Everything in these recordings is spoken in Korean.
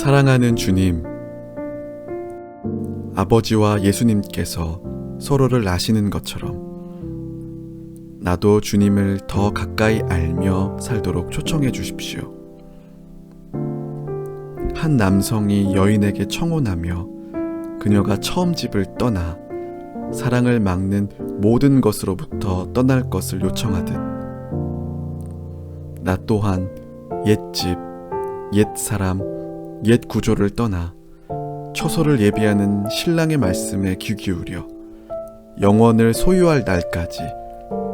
사랑하는 주님, 아버지와 예수님께서 서로를 아시는 것처럼 나도 주님을 더 가까이 알며 살도록 초청해 주십시오. 한 남성이 여인에게 청혼하며 그녀가 처음 집을 떠나 사랑을 막는 모든 것으로부터 떠날 것을 요청하듯 나 또한 옛집, 옛 사람, 옛 구조를 떠나 초소를 예비하는 신랑의 말씀에 귀 기울여 영원을 소유할 날까지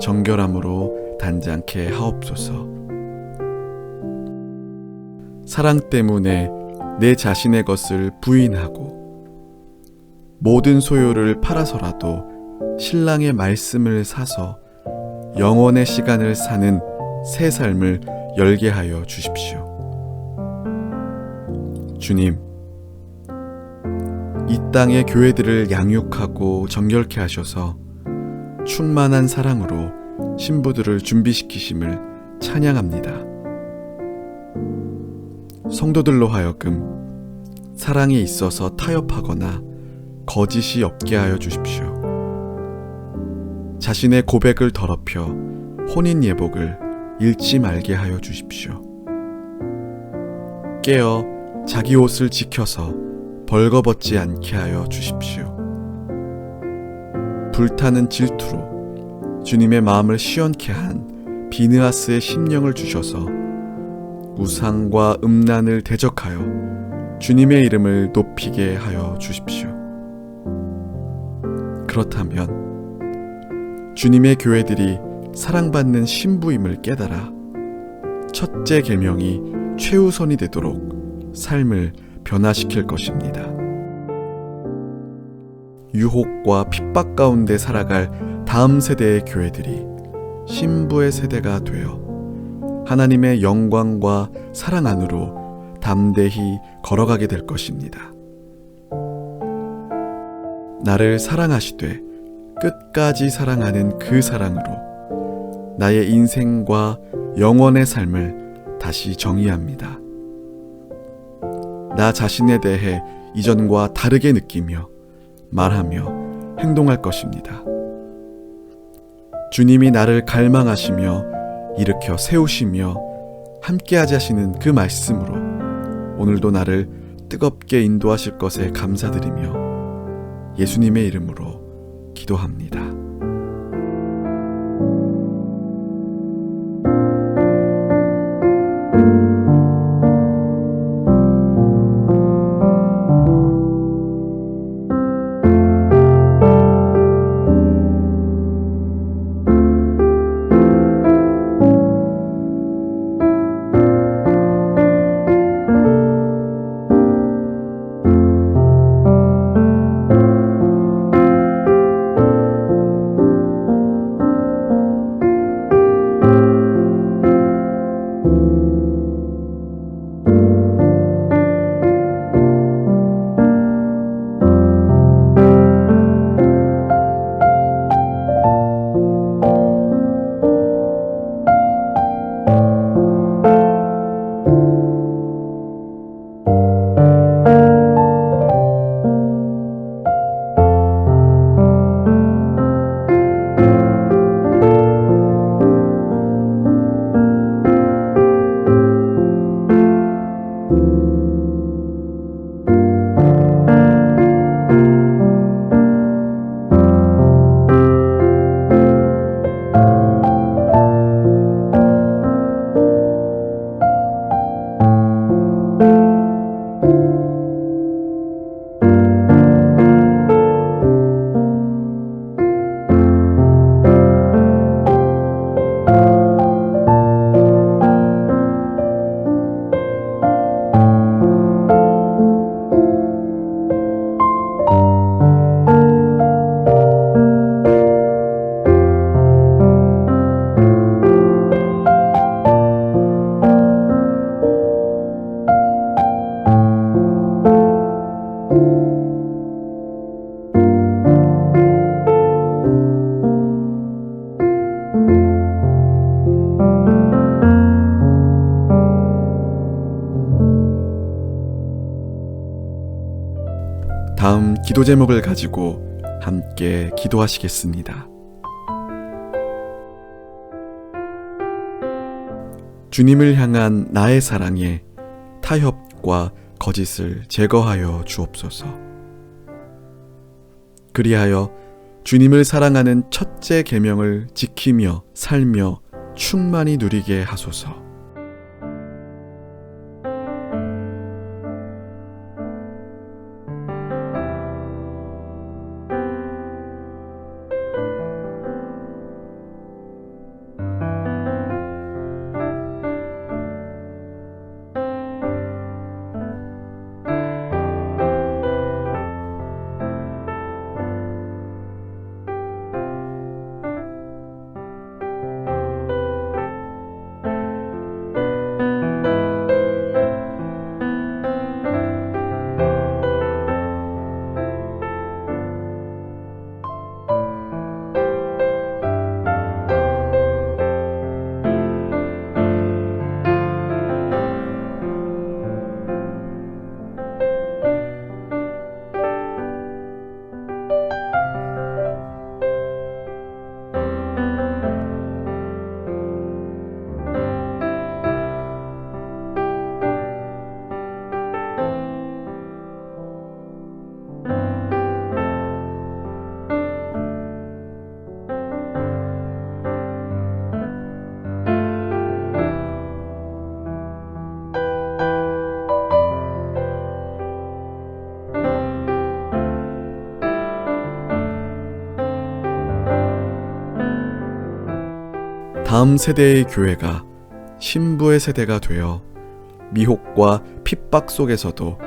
정결함으로 단장케 하옵소서. 사랑 때문에 내 자신의 것을 부인하고 모든 소유를 팔아서라도 신랑의 말씀을 사서 영원의 시간을 사는 새 삶을 열게 하여 주십시오. 주님, 이 땅의 교회들을 양육하고 정결케 하셔서 충만한 사랑으로 신부들을 준비시키심을 찬양합니다. 성도들로 하여금 사랑에 있어서 타협하거나 거짓이 없게 하여 주십시오. 자신의 고백을 더럽혀 혼인 예복을 잃지 말게 하여 주십시오. 깨어 자기 옷을 지켜서 벌거벗지 않게 하여 주십시오. 불타는 질투로 주님의 마음을 시원케 한 비느하스의 심령을 주셔서 우상과 음란을 대적하여 주님의 이름을 높이게 하여 주십시오. 그렇다면 주님의 교회들이 사랑받는 신부임을 깨달아 첫째 계명이 최우선이 되도록 삶을 변화시킬 것입니다. 유혹과 핍박 가운데 살아갈 다음 세대의 교회들이 신부의 세대가 되어 하나님의 영광과 사랑 안으로 담대히 걸어가게 될 것입니다. 나를 사랑하시되 끝까지 사랑하는 그 사랑으로 나의 인생과 영원의 삶을 다시 정의합니다. 나 자신에 대해 이전과 다르게 느끼며 말하며 행동할 것입니다. 주님이 나를 갈망하시며 일으켜 세우시며 함께하지 하시는 그 말씀으로 오늘도 나를 뜨겁게 인도하실 것에 감사드리며 예수님의 이름으로 기도합니다. 기도 제목을 가지고 함께 기도하시겠습니다. 주님을 향한 나의 사랑에 타협과 거짓을 제거하여 주옵소서. 그리하여 주님을 사랑하는 첫째 계명을 지키며 살며 충만히 누리게 하소서. 다음 세대의 교회가 신부의 세대가 되어 미혹과 핍박 속에서도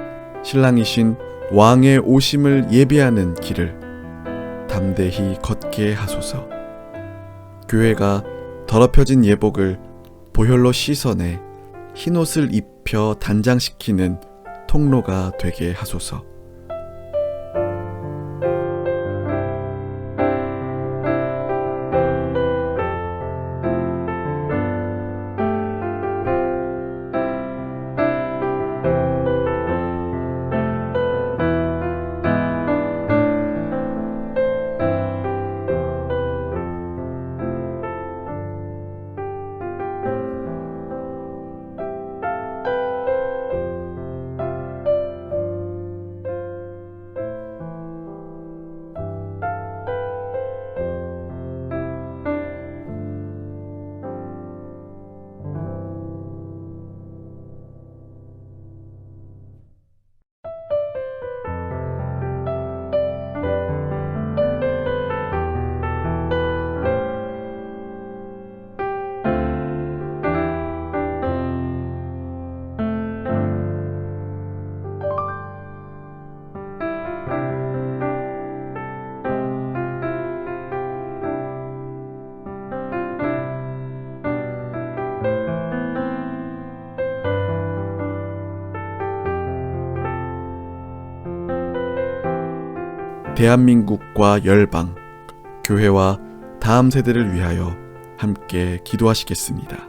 신랑이신 왕의 오심을 예비하는 길을 담대히 걷게 하소서. 교회가 더럽혀진 예복을 보혈로 씻어내 흰옷을 입혀 단장시키는 통로가 되게 하소서. 대한민국과 열방, 교회와 다음 세대를 위하여 함께 기도하시겠습니다.